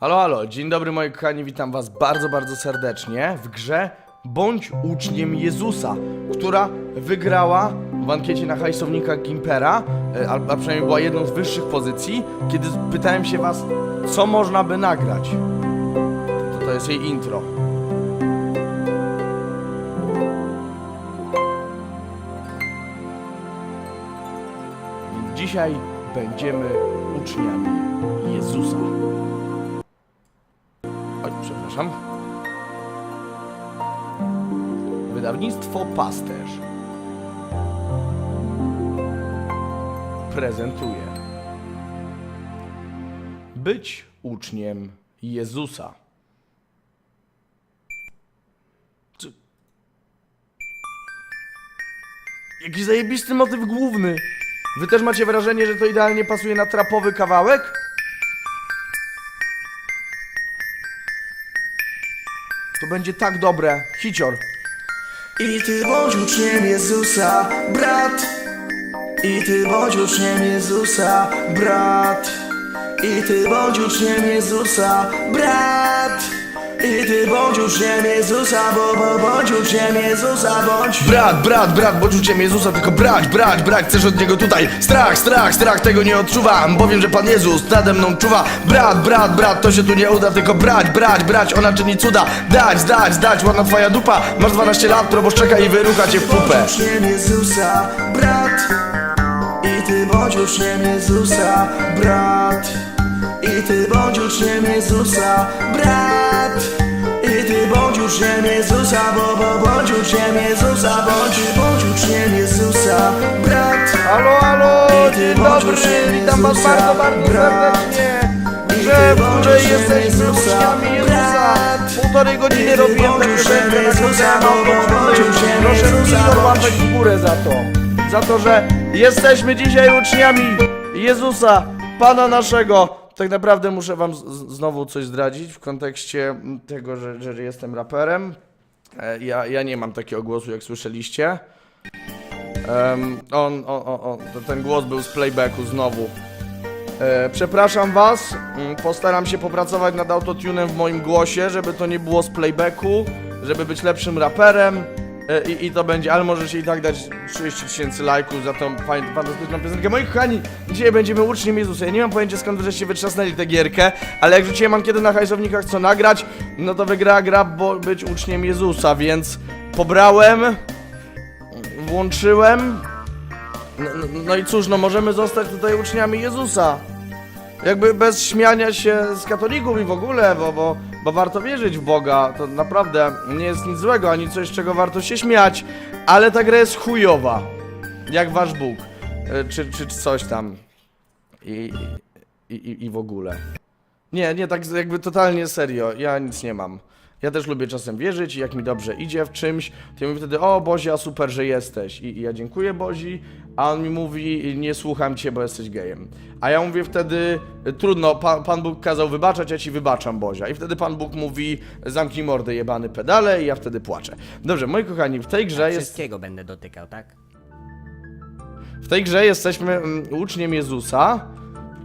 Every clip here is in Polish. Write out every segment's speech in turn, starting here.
Halo, halo, dzień dobry moi kochani, witam was bardzo, bardzo serdecznie w grze Bądź uczniem Jezusa, która wygrała w ankiecie na hajsownika Gimpera, e, a, przynajmniej była jedną z wyższych pozycji, kiedy pytałem się was, co można by nagrać. To, to jest jej intro. Dzisiaj będziemy uczniami Jezusa. Przepraszam. Wydawnictwo Pasterz prezentuje Być uczniem Jezusa. Czy... Jaki zajebisty motyw główny. Wy też macie wrażenie, że to idealnie pasuje na trapowy kawałek? Będzie tak dobre. Hicior. I ty bądź uczniem Jezusa, brat. I ty bądź uczniem Jezusa, brat. I ty bądź uczniem Jezusa, brat. I ty bądź uczniem Jezusa, bo, bo bądź uczniem Jezusa, bądź. Brat, brat, brat, bądź uczniem Jezusa, tylko brać, brać, brać, chcesz od Niego tutaj Strach, strach, strach, tego nie odczuwam Bo wiem, że Pan Jezus nade mną czuwa Brat, brat, brat, to się tu nie uda Tylko brać, brać, brać, ona czyni cuda Dać, dać, dać, ładna twoja dupa Masz 12 lat, proboszcz czeka i wyrucha cię w pupę Bądź uczniem Jezusa, brat. I ty bądź uczniem Jezusa, brat. I ty bądź uczniem Jezusa, brat. I ty bądź uczniem Jezusa, bo, bo bądź uczniem Jezusa, bądź, bądź uczniem Jezusa, brat. Halo, halo, dzień dobry, witam was bardzo, bardzo serdecznie Że w uczniem jesteśmy uczniami Jezusa. Półtorej godziny robiłem tę piosenkę na uczniem Proszę bądź. łapek w górę za to Za to, że jesteśmy dzisiaj uczniami Jezusa, Pana naszego tak naprawdę muszę wam znowu coś zdradzić w kontekście tego, że, że jestem raperem. E, Ja, ja nie mam takiego głosu, jak słyszeliście. Em, on, on, on, to ten głos był z playbacku znowu. E, przepraszam was, mm, postaram się popracować nad autotunem w moim głosie, żeby to nie było z playbacku, żeby być lepszym raperem i, i to będzie, ale możecie i tak dać 30 tysięcy lajków za tą fajną, fantastyczną piosenkę. Moi kochani, dzisiaj będziemy uczniem Jezusa. Ja nie mam pojęcia skąd wyżeście wytrzasnęli tę gierkę, ale jak rzuciłem ankietę na hajsownikach co nagrać, no to wygrała gra, bo być uczniem Jezusa, więc pobrałem, włączyłem, no, no, no i cóż, no możemy zostać tutaj uczniami Jezusa. Jakby bez śmiania się z katolików i w ogóle, bo, bo, bo warto wierzyć w Boga. To naprawdę nie jest nic złego, ani coś, czego warto się śmiać. Ale ta gra jest chujowa. Jak wasz Bóg. E, Czy, czy coś tam. I, i, i, I w ogóle. Nie, nie, tak jakby totalnie serio. Ja nic nie mam. Ja też lubię czasem wierzyć i jak mi dobrze idzie w czymś, to ja mówię wtedy, o Bozia, super, że jesteś. I, I ja dziękuję Bozi, a on mi mówi, nie słucham cię, bo jesteś gejem. A ja mówię wtedy, trudno, pan, pan Bóg kazał wybaczać, ja ci wybaczam Bozia. I wtedy Pan Bóg mówi, zamknij mordę jebany pedale i ja wtedy płaczę. Dobrze, moi kochani, w tej grze jest... Wszystkiego będę dotykał, tak? W tej grze jesteśmy mm, uczniem Jezusa.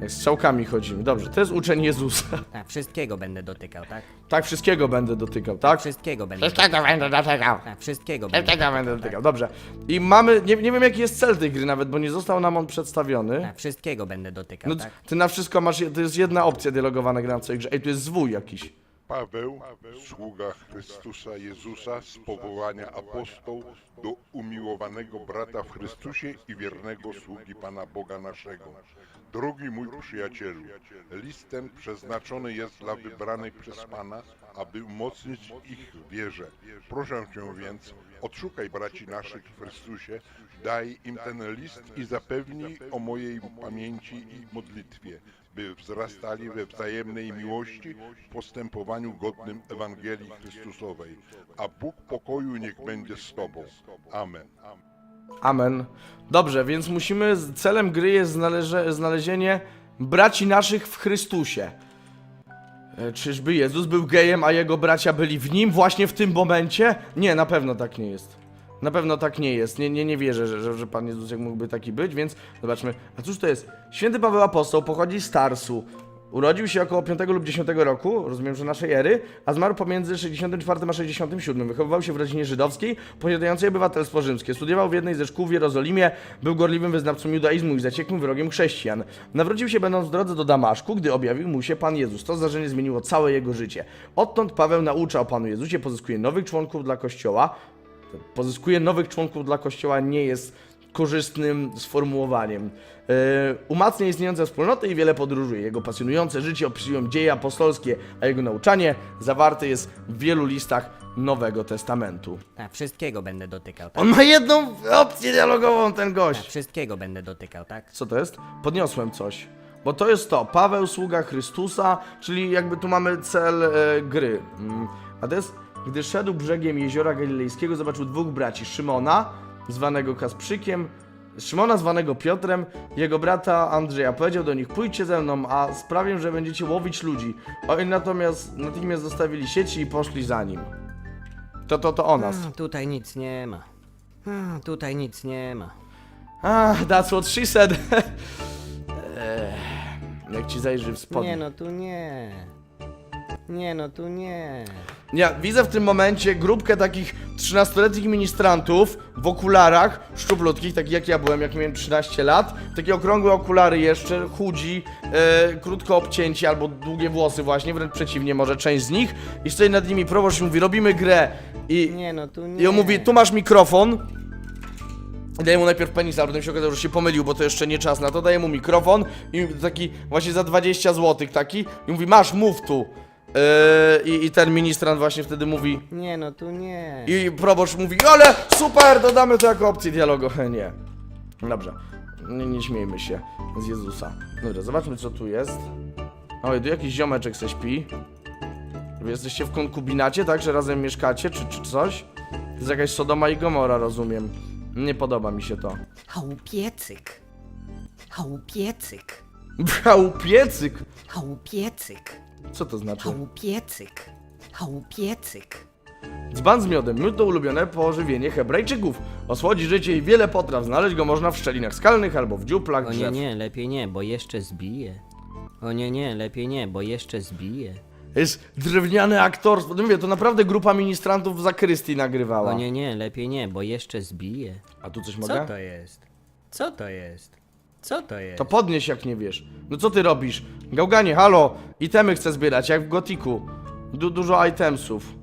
Jak strzałkami chodzimy. Dobrze, to jest uczeń Jezusa. Tak, wszystkiego będę dotykał, tak? Tak, wszystkiego będę dotykał, tak? Wszystkiego będę Wszystkiego będę dotykał. Tak, wszystkiego będę Wszystkiego Będę będę dotykał, dobrze. I mamy, nie, nie wiem jaki jest cel tej gry nawet, bo nie został nam on przedstawiony. Tak, wszystkiego będę dotykał, No tak? ty na wszystko masz, to jest jedna opcja dialogowa na całej grze. Ej, tu jest zwój jakiś. Paweł, sługa Chrystusa Jezusa z powołania apostoł do umiłowanego brata w Chrystusie i wiernego sługi Pana Boga naszego. Drogi mój przyjacielu, listem przeznaczony jest dla wybranych przez Pana, aby umocnić ich w wierze. Proszę Cię więc, odszukaj braci naszych w Chrystusie, daj im ten list i zapewnij o mojej pamięci i modlitwie by wzrastali we wzajemnej miłości w postępowaniu godnym Ewangelii Chrystusowej. A Bóg pokoju niech będzie z Tobą. Amen. Amen. Dobrze, więc musimy, celem gry jest znalezienie braci naszych w Chrystusie. E, Czyżby Jezus był gejem, a jego bracia byli w nim właśnie w tym momencie? Nie, na pewno tak nie jest. Na pewno tak nie jest. Nie, nie, nie wierzę, że, że, że Pan Jezus jak mógłby taki być, więc zobaczmy. A cóż to jest? Święty Paweł Apostoł pochodzi z Tarsu. Urodził się około 5 lub 10 roku, rozumiem, że naszej ery, a zmarł pomiędzy 64 a 67. Wychowywał się w rodzinie żydowskiej, posiadającej obywatelstwo rzymskie. Studiował w jednej ze szkół w Jerozolimie, był gorliwym wyznawcą judaizmu i zaciekłym wrogiem chrześcijan. Nawrócił się będąc w drodze do Damaszku, gdy objawił mu się Pan Jezus. To zdarzenie zmieniło całe jego życie. Odtąd Paweł naucza o Panu Jezusie, pozyskuje nowych członków dla Kościoła. Pozyskuje nowych członków dla Kościoła nie jest korzystnym sformułowaniem. Yy, umacnia istniejące wspólnoty i wiele podróżuje. Jego pasjonujące życie opisują dzieje apostolskie, a jego nauczanie zawarte jest w wielu listach Nowego Testamentu. A wszystkiego będę dotykał, tak? On ma jedną opcję dialogową, ten A gość. wszystkiego będę dotykał, tak? Co to jest? Podniosłem coś. Bo to jest to, Paweł, sługa Chrystusa, czyli jakby tu mamy cel e, gry. Mm. A to jest, gdy szedł brzegiem jeziora galilejskiego, zobaczył dwóch braci, Szymona, zwanego Kasprzykiem, Szymona zwanego Piotrem, jego brata Andrzeja. Powiedział do nich, pójdźcie ze mną, a sprawię, że będziecie łowić ludzi. Oni natomiast natychmiast zostawili sieci i poszli za nim. To, to, to o nas. A, tutaj nic nie ma. A, tutaj nic nie ma. Ah, that's what she said. Jak ci zajrzy w spodnie. Nie no, tu nie. Nie no, tu nie. Ja widzę w tym momencie grupkę takich 13-letnich ministrantów w okularach szczuplutkich, takich jak ja byłem, jak miałem 13 lat. Takie okrągłe okulary jeszcze, chudzi, e, krótko obcięci albo długie włosy właśnie, wręcz przeciwnie, może część z nich. I stoi nad nimi proboszcz i mówi, robimy grę. I, Nie no, tu nie. i on mówi, tu masz mikrofon. I Daje mu najpierw penisa, a potem się okazało, że się pomylił, bo to jeszcze nie czas na to. Daje mu mikrofon i taki właśnie za 20 zł taki. I mówi, masz, mów tu. Yy, i, I ten ministrant właśnie wtedy mówi Nie no, tu nie. i proboszcz mówi, ale super, dodamy to jako opcję dialogu. Nie. Dobrze. Nie, nie śmiejmy się z Jezusa. Dobra, zobaczmy co tu jest. Oj, tu jakiś ziomeczek se śpi. Wy jesteście w konkubinacie, tak? Że razem mieszkacie, czy, czy coś? To jest jakaś Sodoma i Gomora, rozumiem. Nie podoba mi się to. Chałupiecyk. Chałupiecyk. Chałupiecyk! Chałupiecyk. Co to znaczy? Chałupiecyk. Chałupiecyk. Dzban z miodem, miód to ulubione pożywienie Hebrajczyków. Osłodzi życie i wiele potraw. Znaleźć go można w szczelinach skalnych albo w dziuplach O nie, drzew. nie, lepiej nie, bo jeszcze zbije. O nie, nie, lepiej nie, bo jeszcze zbije. Jest drewniane aktorstwo. No mówię, to naprawdę grupa ministrantów w zakrystii nagrywała. O nie, nie, lepiej nie, bo jeszcze zbije. A tu coś Co mogę? to jest? Co to jest? Co to jest? To podnieś jak nie wiesz. No co ty robisz? Gałganie, halo! Itemy chcę zbierać, jak w Gotiku. Du dużo itemsów.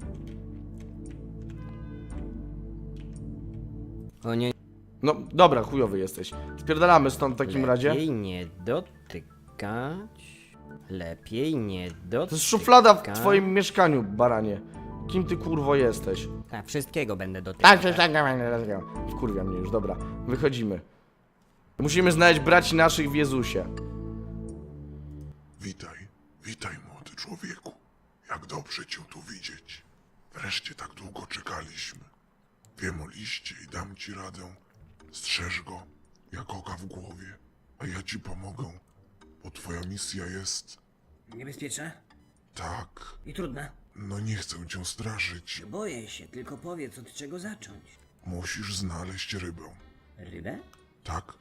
O nie, No dobra, chujowy jesteś. Spierdalamy stąd w takim razie. lepiej nie dotykać. Lepiej nie dotykać. To jest szuflada w twoim mieszkaniu, baranie. Kim ty kurwo jesteś? A, wszystkiego będę dotykał. Tak, tak, tak, tak, tak, tak. Wkurwia mnie już, dobra. Wychodzimy. Musimy znaleźć braci naszych w Jezusie. Witaj, witaj młody człowieku. Jak dobrze cię tu widzieć. Wreszcie tak długo czekaliśmy. Wiem o liście i dam ci radę. Strzeż go, jak oka w głowie, a ja ci pomogę, bo twoja misja jest Niebezpieczne tak. i trudne. No nie chcę cię straszyć. Boję się, tylko powiedz od czego zacząć. Musisz znaleźć rybę. Rybę? Tak,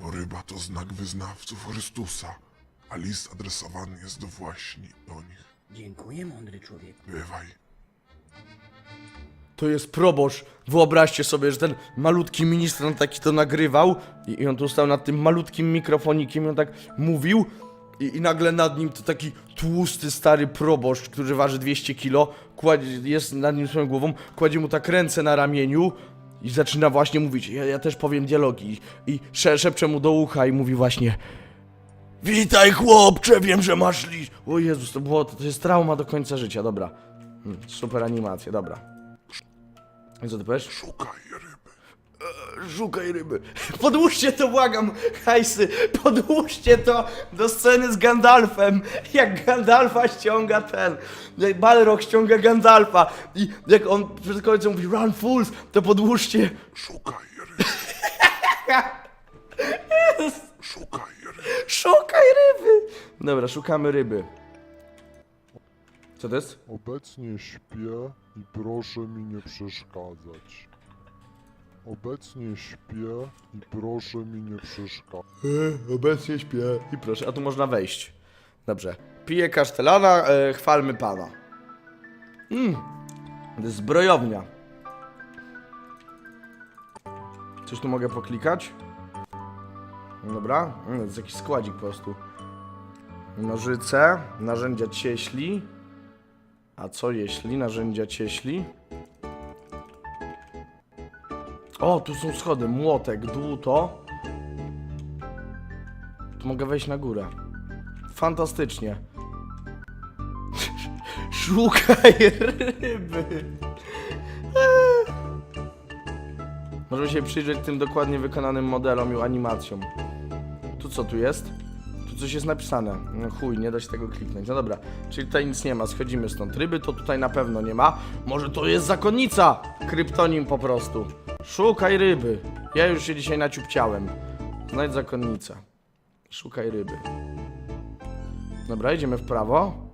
bo ryba to znak wyznawców Chrystusa, a list adresowany jest właśnie do nich. Dziękuję, mądry człowiek. Bywaj. To jest proboszcz. Wyobraźcie sobie, że ten malutki ministrant taki to nagrywał i, i on tu stał nad tym malutkim mikrofonikiem i on tak mówił i, i nagle nad nim to taki tłusty, stary proboszcz, który waży 200 kilo, kładzie, jest nad nim swoją głową, kładzie mu tak ręce na ramieniu i zaczyna właśnie mówić, ja, ja też powiem dialogi i sze, szepcze mu do ucha i mówi właśnie Witaj chłopcze, wiem, że masz list. O Jezus, to było, to, jest trauma do końca życia, dobra. Hmm, super animacja, dobra. I co ty powiesz? Szukaj. Szukaj ryby. Podłóżcie to, błagam, hajsy. Podłóżcie to do sceny z Gandalfem. Jak Gandalfa ściąga ten. Jak Balrog ściąga Gandalfa. I jak on przed końcem mówi Run fools, to podłóżcie. Szukaj ryby. Szukaj ryby. Szukaj ryby. Dobra, szukamy ryby. Co to jest? Obecnie śpię i proszę mi nie przeszkadzać. Obecnie śpię i proszę mi nie przeszkadzać. E, obecnie śpię. I proszę, a tu można wejść. Dobrze. Piję kasztelana, e, chwalmy pana. Jest zbrojownia. Coś tu mogę poklikać? Dobra. Mm, To jest jakiś składzik po prostu. Nożyce, narzędzia cieśli. A co jeśli? Narzędzia cieśli. O, tu są schody. Młotek, dłuto. Tu mogę wejść na górę. Fantastycznie. Szukaj ryby. Możemy się przyjrzeć tym dokładnie wykonanym modelom i animacjom. Tu co tu jest? Tu coś jest napisane. No chuj, nie da się tego kliknąć. No dobra, czyli tutaj nic nie ma. Schodzimy stąd. Ryby to tutaj na pewno nie ma. Może to jest zakonnica? Kryptonim po prostu. Szukaj ryby. Ja już się dzisiaj naciupciałem. Znajdź zakonnicę. Szukaj ryby. Dobra, idziemy w prawo.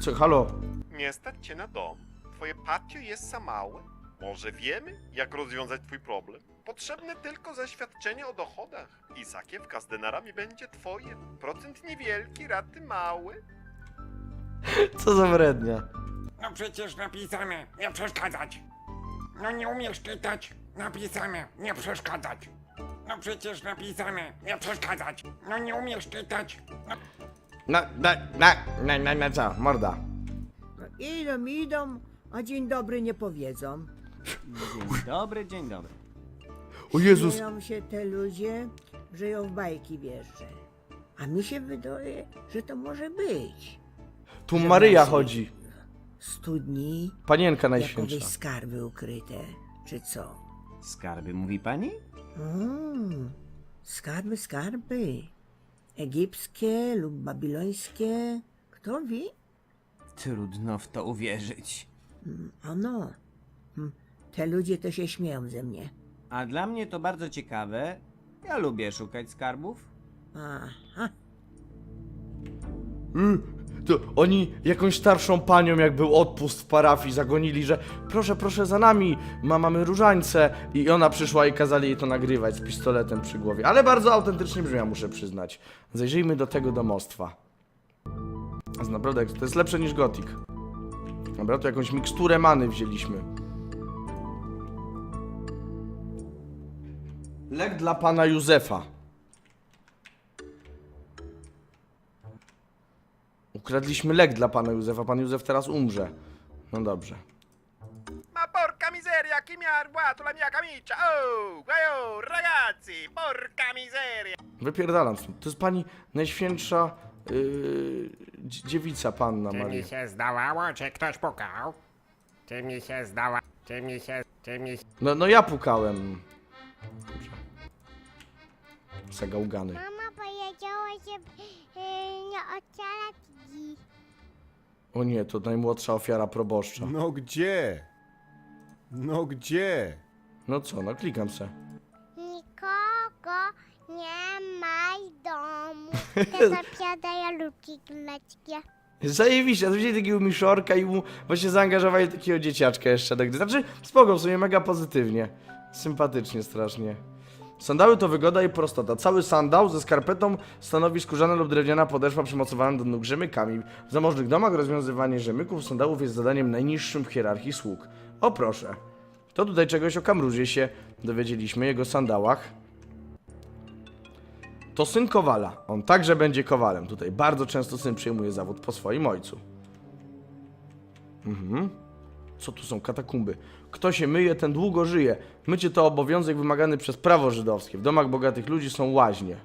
Co, halo? Nie stać cię na dom. Twoje patio jest za małe. Może wiemy, jak rozwiązać twój problem? Potrzebne tylko zaświadczenie o dochodach. I zakiewka z denarami będzie twoje. Procent niewielki, raty małe. Co za wrednia. No przecież napisane, nie przeszkadzać. No nie umiesz czytać, napisane, nie przeszkadzać. No przecież napisane, nie przeszkadzać. No nie umiesz czytać, no Na, na, na, na, na, na co? Morda. Idą, idą, a dzień dobry nie powiedzą. Dzień dobry, dzień dobry. O Jezus. Śmieją się te ludzie, że ją w bajki wierzę. A mi się wydaje, że to może być. Tu Że Maryja chodzi. Studni, Panienka najświętsza. skarby ukryte, czy co? Skarby, mówi pani? Mm, skarby, skarby. Egipskie lub babilońskie, kto wie? Trudno w to uwierzyć. Ano, hm, te ludzie to się śmieją ze mnie. A dla mnie to bardzo ciekawe. Ja lubię szukać skarbów. Aha, Y, To oni jakąś starszą panią, jak był odpust w parafii, zagonili, że proszę, proszę za nami, ma, mamy różańce. I ona przyszła i kazali jej to nagrywać z pistoletem przy głowie. Ale bardzo autentycznie brzmiała, muszę przyznać. Zajrzyjmy do tego domostwa. To naprawdę, to jest lepsze niż Gothic. Dobra, to jakąś miksturę many wzięliśmy. Lek dla pana Józefa. Ukradliśmy lek dla pana Józefa. Pan Józef teraz umrze. No dobrze. Ma porca miseria, chi mi ha rubato la mia camicia? Oh, oh, ragazzi, porca miseria. Wypierdalam stąd. To jest pani najświętsza yy, dzie- dziewica panna Czy mi Maria. się zdawało, czy ktoś pukał? Czy mi się zdała, czy mi się, czy mi No, no ja pukałem. Dobrze. Zagałgany. Mama powiedziała, żeby y, nie otwierać O nie, to najmłodsza ofiara proboszcza. No gdzie? No gdzie? No co, no klikam se. Nikogo nie ma w domu. Te zapiadają luki gleckie. Zajebiście, a tu wzięli takiego miszorka i mu właśnie zaangażowali takiego dzieciaczka jeszcze do gry. Znaczy, spoko, w sumie mega pozytywnie. Sympatycznie strasznie. Sandały to wygoda i prostota. Cały sandał ze skarpetą stanowi skórzana lub drewniana podeszwa przymocowana do nóg rzemykami. W zamożnych domach rozwiązywanie rzemyków sandałów jest zadaniem najniższym w hierarchii sług. O proszę. To tutaj czegoś o Kamruzie się dowiedzieliśmy, jego sandałach. To syn Kowala. On także będzie Kowalem. Tutaj bardzo często syn przyjmuje zawód po swoim ojcu. Mhm. Co tu są katakumby? Kto się myje, ten długo żyje. Mycie to obowiązek wymagany przez prawo żydowskie. W domach bogatych ludzi są łaźnie.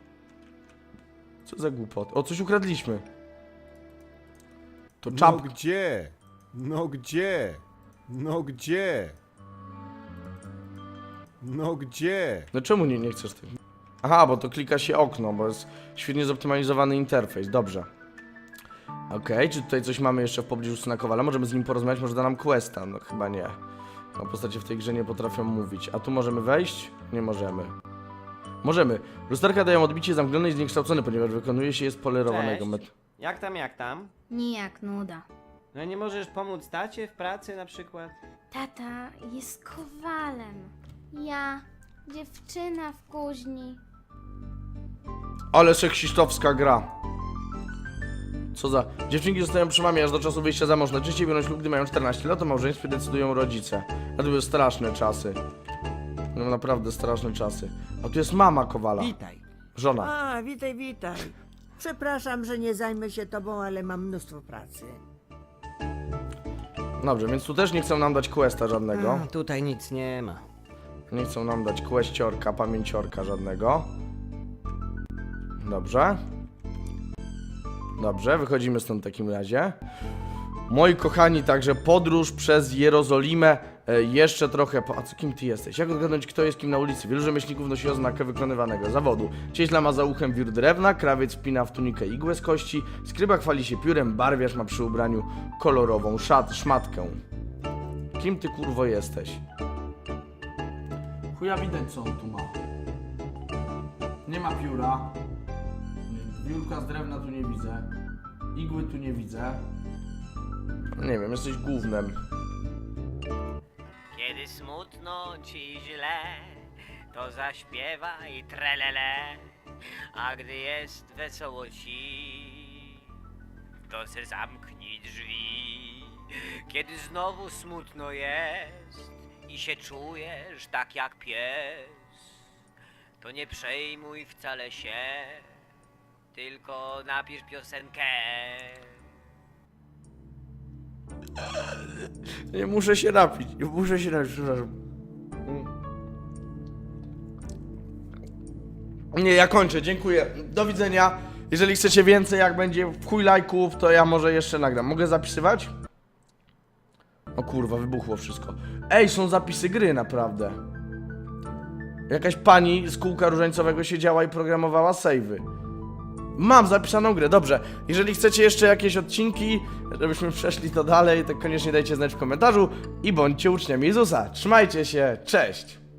Co za głupot. O, coś ukradliśmy. To No czap. gdzie? No gdzie? No gdzie? No gdzie? No czemu nie, nie chcesz tego? Aha, bo to klika się okno, bo jest świetnie zoptymalizowany interfejs. Dobrze. Okej, czy tutaj coś mamy jeszcze w pobliżu syna Kowala? Możemy z nim porozmawiać, może da nam questa. No chyba nie. No, postacie w tej grze nie potrafią mówić. A tu możemy wejść? Nie możemy. Możemy. Lusterka dają odbicie zamknione i zniekształcone, ponieważ wykonuje się je z polerowanego Cześć. met... Jak tam, jak tam? Nijak nuda. No nie możesz pomóc tacie w pracy na przykład? Tata jest kowalem. Ja, dziewczyna w kuźni. Ale seksistowska gra. Co za... Dziewczynki zostają przy mamie aż do czasu wyjścia za mąż. Najczęściej biorą ślub, gdy mają 14 lat, o małżeństwie decydują rodzice. A to były straszne czasy. No naprawdę straszne czasy. A tu jest mama Kowala. Witaj. Żona. A, witaj, witaj. Przepraszam, że nie zajmę się tobą, ale mam mnóstwo pracy. Dobrze, więc tu też nie chcą nam dać questa żadnego. A, tutaj nic nie ma. Nie chcą nam dać questsiorka, pamięciorka żadnego. Dobrze. Dobrze, wychodzimy stąd w takim razie. Moi kochani, także podróż przez Jerozolimę. E, jeszcze trochę po... A co kim ty jesteś? Jak odgadnąć, kto jest kim na ulicy? Wielu rzemieślników nosi oznakę wykonywanego zawodu. Cieśla ma za uchem drewna, krawiec wpina w tunikę igłę z kości, skryba chwali się piórem, barwiarz ma przy ubraniu kolorową szat, szmatkę. Kim ty kurwo jesteś? Chuja widać co on tu ma. Nie ma pióra. Biurka z drewna tu nie widzę. Igły tu nie widzę. Nie wiem, jesteś głównym. Kiedy smutno ci źle, to zaśpiewaj trelele, a gdy jest wesoło ci, to se zamknij drzwi. Kiedy znowu smutno jest i się czujesz tak jak pies, to nie przejmuj wcale się, tylko napisz piosenkę. Nie muszę się napić. Muszę się napić, przepraszam. Nie, ja kończę, dziękuję. Do widzenia. Jeżeli chcecie więcej, jak będzie w chuj lajków, to ja może jeszcze nagram. Mogę zapisywać? O kurwa, wybuchło wszystko. Ej, są zapisy gry, naprawdę. Jakaś pani z kółka różańcowego siedziała i programowała savey. Mam zapisaną grę, dobrze. Jeżeli chcecie jeszcze jakieś odcinki, żebyśmy przeszli to dalej, to koniecznie dajcie znać w komentarzu i bądźcie uczniami Jezusa. Trzymajcie się, cześć!